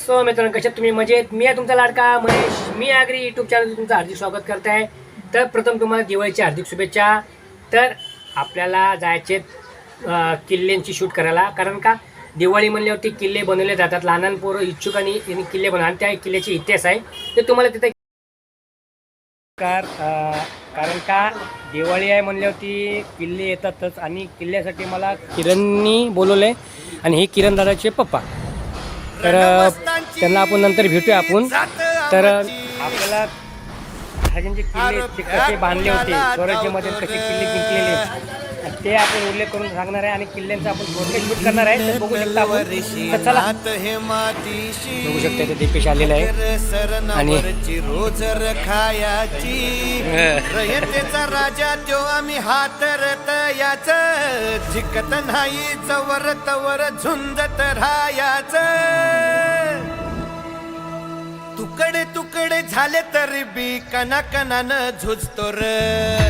So मित्रांनो कशात तुम्ही मजेत? मी आहे तुमचा लाडका महेश. मी आगरी यूट्यूब चॅनल तुमचं हार्दिक स्वागत करत आहे तर प्रथम तुम्हाला दिवाळीच्या हार्दिक शुभेच्छा. तर आपल्याला जायचे किल्ल्यांची शूट करायला. कारण का? दिवाळी म्हणल्यावरती किल्ले बनवले जातात. लहान पोरं इच्छुक आणि किल्ले बनवा आणि त्या किल्ल्याचे इतिहास आहे. ते तुम्हाला तिथे कार कारण का? दिवाळी आहे म्हणल्यावरती किल्ले येतातच. आणि किल्ल्यासाठी मला किरणनी बोलवले आणि हे किरण दादाचे पप्पा. तर त्यांना आपण नंतर भेटूया आपण. तर आपल्याला ह्याचे किल्ले ते कसे बांधले होते स्वराज्यामध्ये कसे किल्ले जिंकलेले. ते आपण उल्लेख करून सांगणार आहे आणि किल्ल्यांचा आपण थोडक्यात शूट करणार आहे बघू शकता आपण. तर चला. बघू शकता इथे दीपेश आलेला आहे. आणि रोज खायाची रयतेचा राजा त्यो आम्ही हातरत याच. झिकत नाही जवर तवर झुंजत राहायाच. तुकडे तुकडे झाले तरी बी कना कनानं झुजतो र.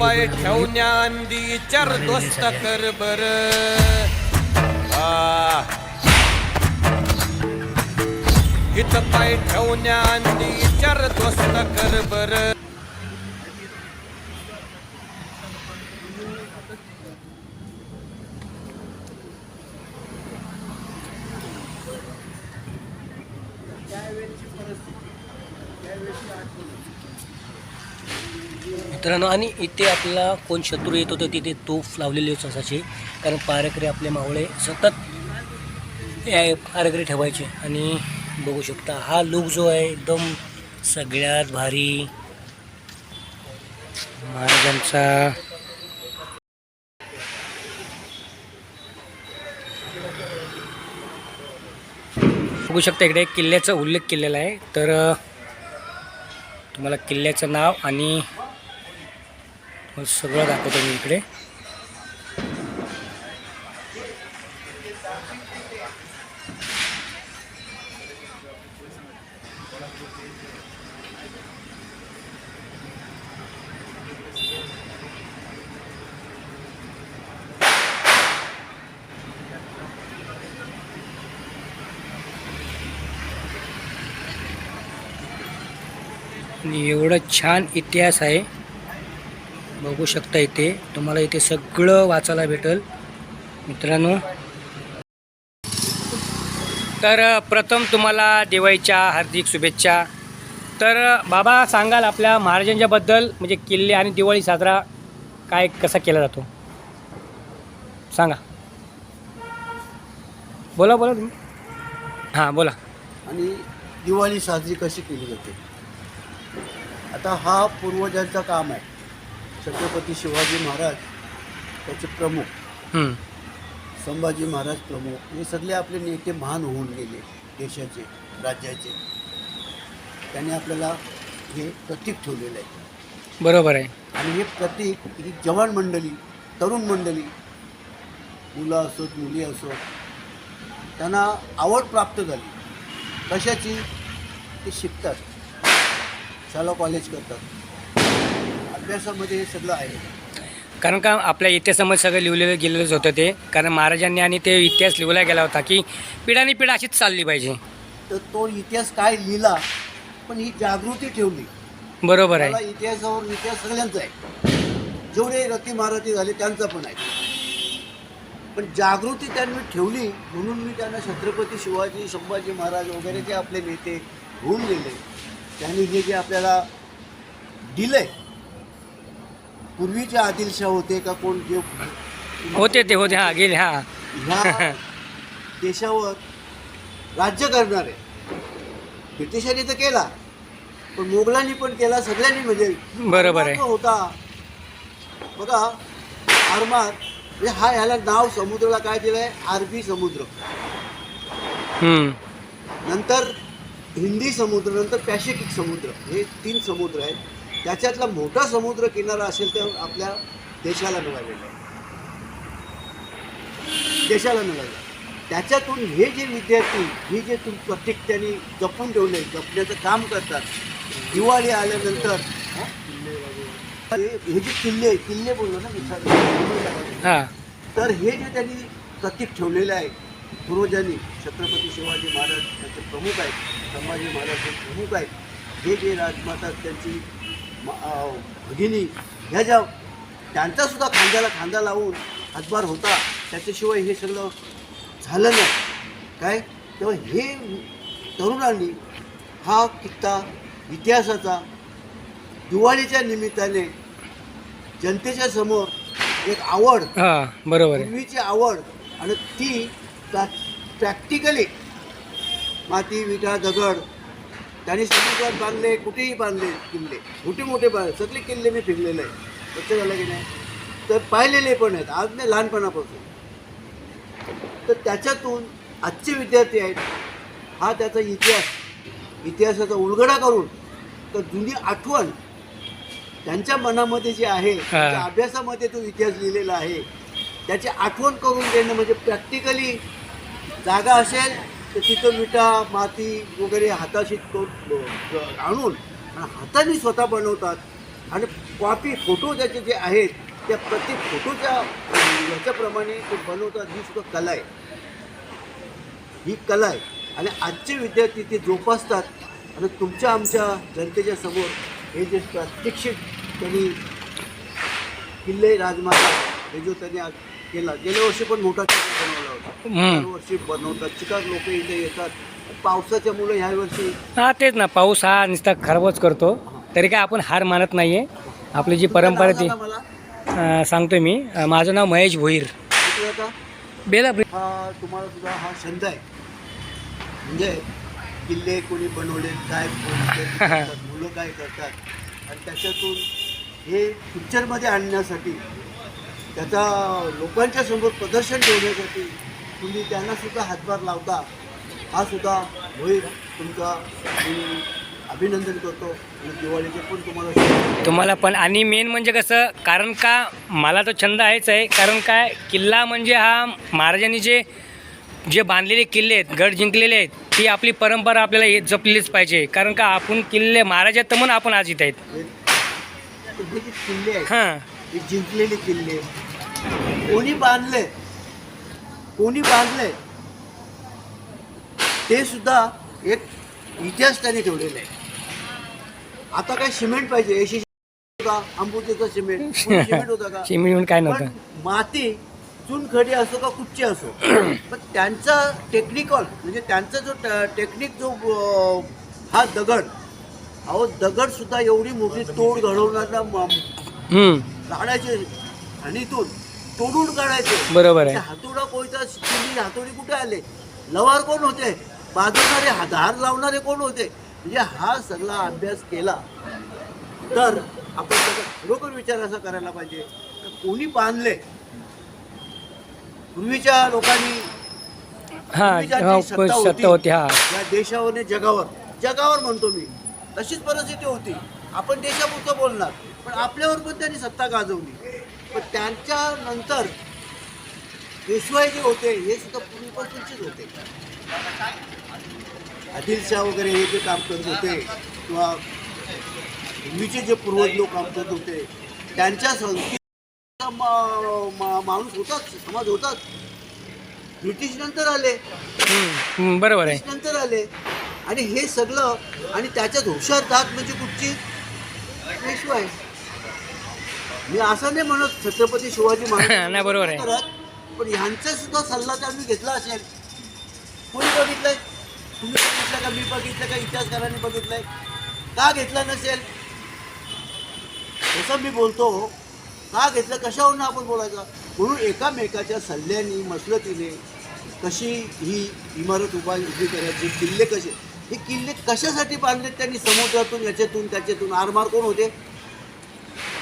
पाय ठेवण्या अंदी चार दोस्त कर बर. हित पाय ठेवण्या अंदी चार दोस्त कर बर. मित्रांनो आणि इथे आपला कोण शत्रू येत होतं तिथे तोफ लावलेलीच असायची कारण पारकरी आपले मावळे सतत या ठेवायचे. आणि बघू शकता हा लुक जो आहे एकदम सगळ्यात भारी महाराजांचा बघू शकता इकडे किल्ल्याचा उल्लेख केलेला आहे. तर तुम्हाला किल्ल्याचं नाव आणि हो, सगळं दाखवतो मी इकडे. एवढं छान इतिहास आहे. बघू शकता इथे. तुम्हाला इथे सगळं वाचायला भेटेल. मित्रांनो. तर प्रथम तुम्हाला दिवाळीच्या हार्दिक शुभेच्छा. तर बाबा सांगाल आपल्या महाराजांच्याबद्दल म्हणजे किल्ले आणि दिवाळी साजरा काय कसा केला जातो? सांगा. बोला बोला तुम्ही. हां बोला. आणि दिवाळी साजरी कशी केली जाते? आता हा पूर्वजांचा काम आहे. छत्रपती शिवाजी महाराज त्याचे प्रमुख संभाजी महाराज प्रमुख हे सगळे आपले नेते महान होऊन गेले देशाचे राज्याचे. त्यांनी आपल्याला हे प्रतीक ठेवलेलं आहे. बरोबर आहे. आणि हे प्रतीक ही जवान मंडळी तरुण मंडळी मुलं असोत मुली असोत त्यांना आवड प्राप्त झाली. कशाची? ते शिकतात. शाळा कॉलेज करतात. अभ्यासामध्ये हे सगळं आहे. कारण का आपल्या इतिहासामध्ये सगळं लिहिलेलं गेलेलंच होतं ते. कारण महाराजांनी आणि ते इतिहास लिहिला गेला होता की पिढ्याने पिढा अशीच चालली पाहिजे. तर तो इतिहास काय लिहिला पण ही जागृती ठेवली. बरोबर मला आहे इतिहासावर इतिहास सगळ्यांचा आहे. जेवढे रती महारथी झाले त्यांचा पण आहे. पण जागृती त्यांनी ठेवली म्हणून मी त्यांना छत्रपती शिवाजी संभाजी महाराज वगैरे जे आपले नेते होऊन गेले त्यांनी हे जे आपल्याला दिलंय पूर्वीचे आदिलशाह होते का कोण जे होते ते होते हा गेले हा. ह्या देशावर राज्य करणारे. ब्रिटिशांनी तर केला पण मोगलांनी पण केला सगळ्यांनी म्हणजे बरोबर आहे. होता. बघा आरमार म्हणजे हा ह्याला नाव समुद्राला काय दिलं आहे अरबी समुद्र. हम्म. नंतर हिंदी समुद्र नंतर पॅसिफिक समुद्र हे तीन समुद्र आहेत. त्याच्यातला मोठा समुद्र किनारा असेल तर आपल्या देशाला मिळालेला आहे. देशाला मिळालं त्याच्यातून हे जे विद्यार्थी हे जे तुम प्रत्येक त्यांनी जपून ठेवले जपण्याचं काम करतात दिवाळी आल्यानंतर हं? जे किल्ले किल्ले बोललो ना हा. तर हे जे त्यांनी प्रतीक ठेवलेलं आहे पूर्वजांनी छत्रपती शिवाजी महाराज त्यांचे प्रमुख आहेत संभाजी महाराज प्रमुख आहेत हे जे राजमाता त्यांची भगिनी ह्या ज्या त्यांचासुद्धा खांद्याला खांदा लावून हातभार होता त्याच्याशिवाय हे सगळं झालं नाही. काय? तेव्हा हे तरुणांनी हा कित्ता इतिहासाचा दिवाळीच्या निमित्ताने जनतेच्या समोर एक आवड हा बरोबर पूर्वीची आवड आणि ती प्रॅक्टिकली माती विटा दगड त्यांनी समुद्रात बांधले कुठेही बांधले किल्ले. मोठे मोठे बांधले सगळे किल्ले मी फिरलेले आहे लक्ष झालं की नाही? तर पाहिलेले पण आहेत. आज नाही लहानपणापासून. तर त्याच्यातून आजचे विद्यार्थी आहेत हा त्याचा इतिहास. इतिहासाचा उलगडा करून तर जुनी आठवण त्यांच्या मनामध्ये जे आहे त्यांच्या अभ्यासामध्ये तो इतिहास लिहिलेला आहे. त्याची आठवण करून देणं म्हणजे प्रॅक्टिकली जागा असेल तर तिथं विटा माती वगैरे हाताशी तो आणून आणि हाताने स्वतः बनवतात. आणि कॉपी फोटो त्याचे जे आहेत त्या प्रत्येक फोटोच्या याच्याप्रमाणे ते बनवतात. ही सुद्धा कला आहे. ही कला आहे. आणि आजचे विद्यार्थी ते जोपासतात. आणि तुमच्या आमच्या जनतेच्या समोर हे जे प्रात्यक्षिक त्यांनी किल्ले राजमाता हे जो त्यांनी केला. गेल्या वर्षी पण मोठा चिकार बनवला होता. दरवर्षी बनवतात. चिकार लोक इथे येतात. पावसाच्या मुलं ह्या वर्षी हा तेच ना. पाऊस हा नुसता खराबच करतो. तरी काय आपण हार मानत नाहीये. आपली जी परंपरा ती सांगा मला. अं, सांगतोय मी. अं, माझं नाव महेश भोईर. का? बेला हा तुम्हाला सुद्धा हा छंद आहे. म्हणजे किल्ले कोणी बनवले काय कोणी करतात, मुलं काय करतात. आणि त्याच्यातून हे पिक्चरमध्ये आणण्यासाठी त्याचा लोकांच्या समोर प्रदर्शन ठेवण्यासाठी तुम्ही त्यांना सुद्धा हातभार लावता. हा सुद्धा होईल तुमचा मी अभिनंदन करतो आणि दिवाळीचे पण तुम्हाला. तुम्हाला पण. आणि मेन म्हणजे कसं कारण का मला तो छंद आहेच आहे कारण काय किल्ला म्हणजे हा महाराजांनी जे जे बांधलेले किल्ले आहेत गड जिंकलेले आहेत ती आपली परंपरा आपल्याला हे जपलीच पाहिजे. कारण का आपण किल्ले महाराजा तर म्हणून आपण आज इथं आहेत. किल्ले आहेत हे. जिंकलेले किल्ले कोणी बांधले कोणी बांधले ते सुद्धा एक इतिहास त्यांनी ठेवलेला आहे. आता काय सिमेंट पाहिजे? एशी होता अंबुजेचा सिमेंट. सिमेंट होता का? म्हणून काय नव्हतं. माती चुनखडी असो का कुठची असो पण त्यांचा टेक्निकल म्हणजे त्यांचा जो टेक्निक जो हा दगड अहो दगड सुद्धा एवढी मोठी तोड घडवणारा हम्म, काढायचे खाणीतून तोडून काढायचे. बरोबर आहे. हातोडा कोयता चिली हातोडी कुठे आले? लवार कोण होते? बाजवणारे धार लावणारे कोण होते? म्हणजे हा सगळा अभ्यास केला तर आपण त्याचा खरोखर विचार असा करायला पाहिजे कोणी बांधले? पूर्वीच्या लोकांनी सत्ता होती या देशावर जगावर. जगावर म्हणतो मी. तशीच परिस्थिती होती. आपण देशापुरतं बोलणार पण आपल्यावर पण त्यांनी सत्ता गाजवली. पण त्यांच्या नंतर पेशवाई जे होते हे सुद्धा पूर्वीपासूनचेच होते. आदिलशाह वगैरे हे जे काम करत होते किंवा पूर्वीचे जे पूर्वज लोक काम करत होते त्यांच्या संस्कृतीचा मा- माणूस होताच समाज होताच. ब्रिटिश नंतर आले. बरोबर आहे. नंतर आले. आणि हे सगळं आणि त्याच्यात हुशार जात म्हणजे कुठची? पेशवाई. मी असं नाही म्हणत छत्रपती शिवाजी महाराज नाही, बरोबर आहे. करत, पण ह्यांचा सुद्धा सल्ला त्यांनी घेतला असेल. कोणी बघितलंय? तुम्ही बघितलं का? मी बघितलं का? इतिहासकारांनी बघितलंय. का घेतला नसेल? तसं मी बोलतो का घेतलं? कशावरून आपण बोलायचं? म्हणून एकामेकाच्या सल्ल्याने मसलतीने कशी ही इमारत उभा उभी करायची किल्ले कसे? हे किल्ले कशासाठी बांधलेत? त्यांनी समुद्रातून याच्यातून त्याच्यातून आरमार कोण होते?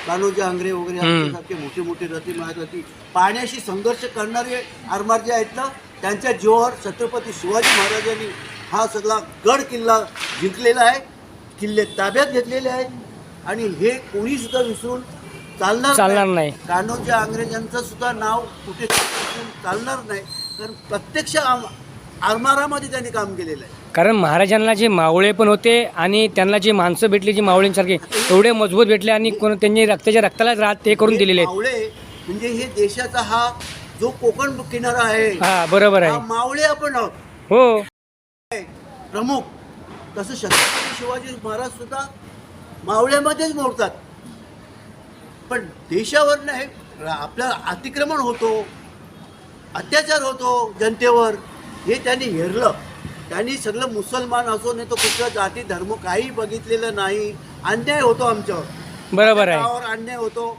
कान्होजी आंग्रे वगैरे. आमच्यासारखे मोठे मोठे रथी महारथी पाण्याशी संघर्ष करणारे आरमार जे आहेत ना त्यांच्या जीवावर छत्रपती शिवाजी महाराजांनी हा सगळा गड किल्ला जिंकलेला आहे किल्ले ताब्यात घेतलेले आहेत आणि हे कोणी सुद्धा विसरून चालणार चालणार नाही. कान्होजी आंग्रेजांचं सुद्धा नाव कुठे चालणार नाही कारण प्रत्यक्ष आम आरमारामध्ये त्यांनी काम केलेलं आहे कारण महाराजांना जे मावळे पण होते आणि त्यांना जी माणसं भेटली जी मावळींसारखी एवढे मजबूत भेटले आणि कोण त्यांनी रक्ताच्या रक्तालाच राहत ते करून हे दिलेले आहेत. मावळे म्हणजे हे देशाचा हा जो कोकण किनारा आहे हा बरोबर हा आहे मावळे आपण आहोत. हो. प्रमुख. तसं छत्रपती शिवाजी महाराज सुद्धा मावळ्यामध्येच मोडतात. पण देशावर नाही आपल्या अतिक्रमण होतो अत्याचार होतो जनतेवर हे त्यांनी हेरलं. त्यांनी सगळं मुसलमान असो नाही तो कुठला जाती धर्म काही बघितलेलं नाही. अन्याय होतो आमच्यावर. बरोबर आहे. गावावर अन्याय होतो.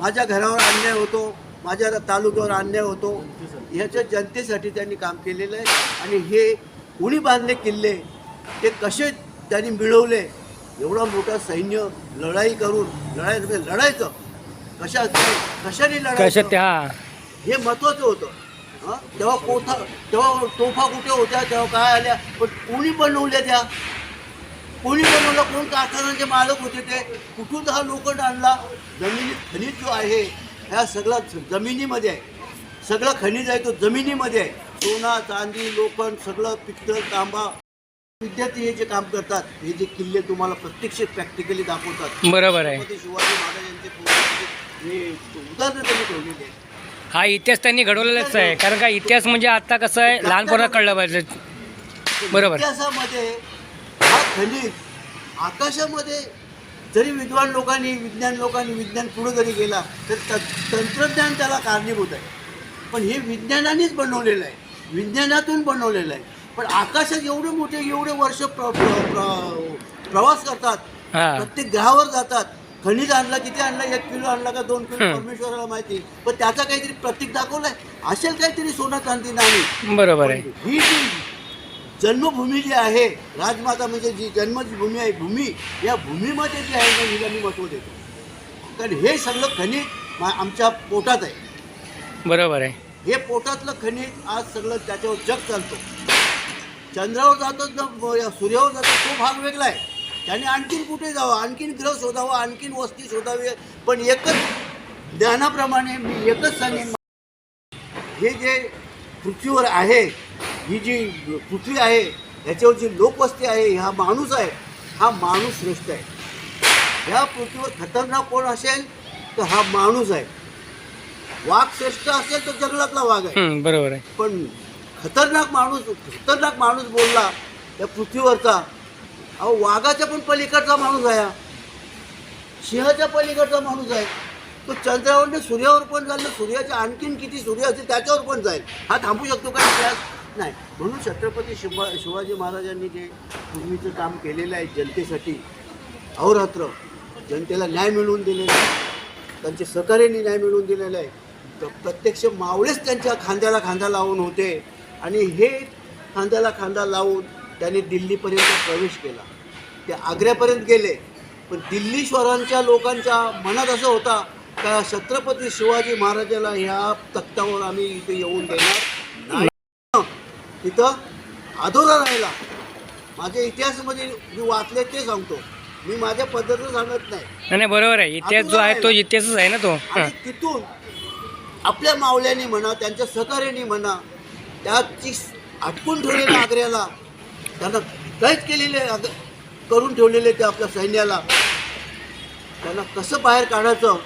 माझ्या घरावर अन्याय होतो. माझ्या तालुक्यावर अन्याय होतो. ह्याच्या जनतेसाठी त्यांनी काम केलेलं आहे. आणि हे कोणी बांधले किल्ले ते कसे त्यांनी मिळवले एवढा मोठा सैन्य लढाई करून लढाई लढायचं. कशा कशाने कशा लढायचं? त्या हे. महत्वाचं होतं. हं? तेव्हा कोथा तेव्हा तोफा कुठे होत्या? तेव्हा काय आल्या? पण कोणी बनवल्या त्या? कोणी बनवलं? कोण कारखान्याचे मालक होते ते? कुठून हा लोखंड आणला? जमिनीत खनिज जो आहे ह्या सगळा जमिनीमध्ये आहे. सगळं खनिज आहे तो जमिनीमध्ये आहे. सोना चांदी लोखंड सगळं पित्तळ तांबा विद्यार्थी हे जे काम करतात हे जे किल्ले तुम्हाला प्रत्यक्ष प्रॅक्टिकली दाखवतात. बरोबर आहे. छत्रपती शिवाजी महाराजांचे हे उदाहरणं त्यांनी ठेवलेली आहेत. हा इतिहास त्यांनी घडवलेलाच आहे. कारण का इतिहास म्हणजे आता कसं आहे लहानपणा कळलं पाहिजे. बरोबर. इतिहासामध्ये हा खनिज आकाशामध्ये जरी विद्वान लोकांनी विज्ञान लोकांनी विज्ञान पुढे जरी गेला तर त- तंत्रज्ञान त्याला कारणीभूत आहे. पण हे विज्ञानानेच बनवलेलं आहे. विज्ञानातून बनवलेलं आहे. पण आकाशात एवढे मोठे एवढे वर्ष प्र, प्र, प्र- प्रवास करतात. हा. प्रत्येक ग्रहावर जातात. खनिज आणला किती आणला एक किलो आणला का दोन किलो. परमेश्वराला माहिती. पण त्याचा काहीतरी प्रतीक दाखवलाय. असेल काहीतरी सोनं चांदी नाही बरोबर आहे. ही जी जन्मभूमी जी आहे राजमाता म्हणजे जी जन्माची भूमी आहे भूमी या भूमीमध्ये जी आहे ना हिला मी महत्त्व देतो. कारण हे सगळं खनिज आमच्या पोटात आहे. बरोबर आहे. हे पोटातलं खनिज आज सगळं त्याच्यावर जग चालतो. चंद्रावर जातो सूर्यावर जातो तो भाग वेगळा आहे. त्याने आणखीन कुठे जावं? आणखीन ग्रह शोधावा आणखीन वस्ती शोधावी. पण एकच ज्ञानाप्रमाणे मी एकच सांगेन. हे जे पृथ्वीवर आहे ही जी पृथ्वी आहे याच्यावर जी लोकवस्ती आहे हा माणूस आहे हा माणूस श्रेष्ठ आहे. ह्या पृथ्वीवर खतरनाक कोण असेल तर हा माणूस आहे. वाघ श्रेष्ठ असेल तर जंगलातला वाघ आहे. बरोबर आहे. पण खतरनाक माणूस खतरनाक माणूस बोलला त्या पृथ्वीवरचा अहो वाघाच्या पण पलीकडचा माणूस आहे हा. सिंहाच्या पलीकडचा माणूस आहे. तो चंद्रावर सूर्यावर पण जाईल सूर्याच्या आणखीन किती सूर्य असेल त्याच्यावर पण जाईल. हा थांबू शकतो का? इतिहास नाही. म्हणून छत्रपती शिवा शिवाजी महाराजांनी जे पूर्वीचं काम केलेलं आहे जनतेसाठी अहोरात्र जनतेला न्याय मिळवून दिलेला आहे. त्यांचे सहकार्याने न्याय मिळवून दिलेला आहे. तर प्रत्यक्ष मावळेच त्यांच्या खांद्याला खांदा लावून होते. आणि हे खांद्याला खांदा लावून त्यांनी दिल्लीपर्यंत प्रवेश केला. ते आग्र्यापर्यंत गेले. पण दिल्लीश्वरांच्या लोकांच्या मनात असं होता का छत्रपती शिवाजी महाराजाला ह्या तख्तावर आम्ही इथे येऊन देणार नाही. तिथं अधोरा राहिला. माझ्या इतिहासामध्ये मी वाचले ते सांगतो. मी माझ्या पद्धतीनं सांगत नाही. नाही बरोबर आहे. इतिहास जो आहे तो इतिहासच आहे ना तो. तिथून आपल्या मावल्याने म्हणा त्यांच्या सहकार्याने म्हणा त्याची अटकून ठेवलेल्या आग्र्याला त्यांना कैद केलेले करून ठेवलेले ते आपल्या सैन्याला. त्यांना कसं बाहेर काढायचं?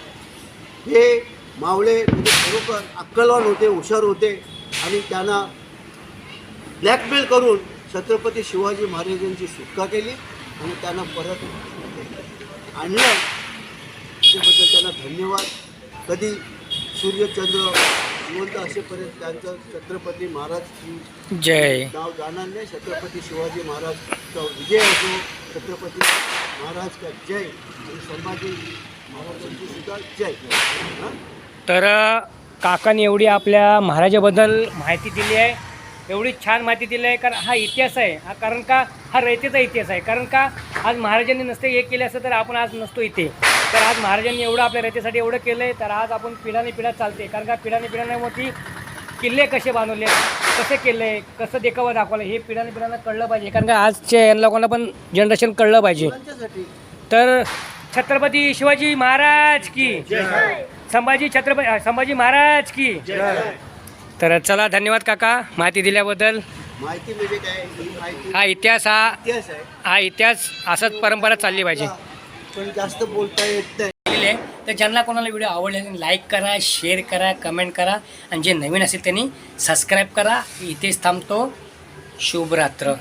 हे मावळे म्हणजे खरोखर अक्कलवान होते हुशार होते आणि त्यांना ब्लॅकमेल करून छत्रपती शिवाजी महाराजांची सुटका केली आणि त्यांना परत आणलं. त्याबद्दल त्यांना धन्यवाद. कधी सूर्यचंद्र जिवंत असेपर्यंत त्यांचं छत्रपती महाराज जय. नाव जाणार नाही. छत्रपती शिवाजी महाराजचा विजय असो. छत्रपती महाराज का जय आणि संभाजी महाराजांची सुद्धा जय. हां? तर काकाने एवढी आपल्या महाराजाबद्दल माहिती दिली आहे. एवढी छान माहिती दिली आहे कारण हा इतिहास आहे. हा कारण का हा रयतेचा इतिहास आहे. कारण का आज महाराजांनी नसते हे केले असतं तर आपण आज नसतो इथे. तर आज महाराजांनी एवढं आपल्या रयतेसाठी एवढं केलं आहे तर आज आपण पिढ्याने पिढ्या चालते कारण का पिढ्याने मोठी किल्ले कसे बांधवले कसे केले कसं देखावा दाखवलं हे पिढ्याने पिढ्यांना कळलं पाहिजे. कारण का आजच्या या लोकांना पण जनरेशन कळलं पाहिजे. तर छत्रपती शिवाजी महाराज की. संभाजी छत्रपती संभाजी महाराज की. तर चला धन्यवाद काका माहिती दिल्याबद्दल. माहिती म्हणजे काय? ही माहिती हा इतिहास हा इतिहास आहे. हा इतिहास असंच परंपरा चालली पाहिजे. पण जास्त बोलता येत नाही. आहे. तर ज्यांना कोणाला व्हिडिओ आवडले त्यांनी लाईक करा शेअर करा कमेंट करा. आणि जे नवीन असेल त्यांनी सबस्क्राईब करा. इथेच थांबतो. शुभरात्र.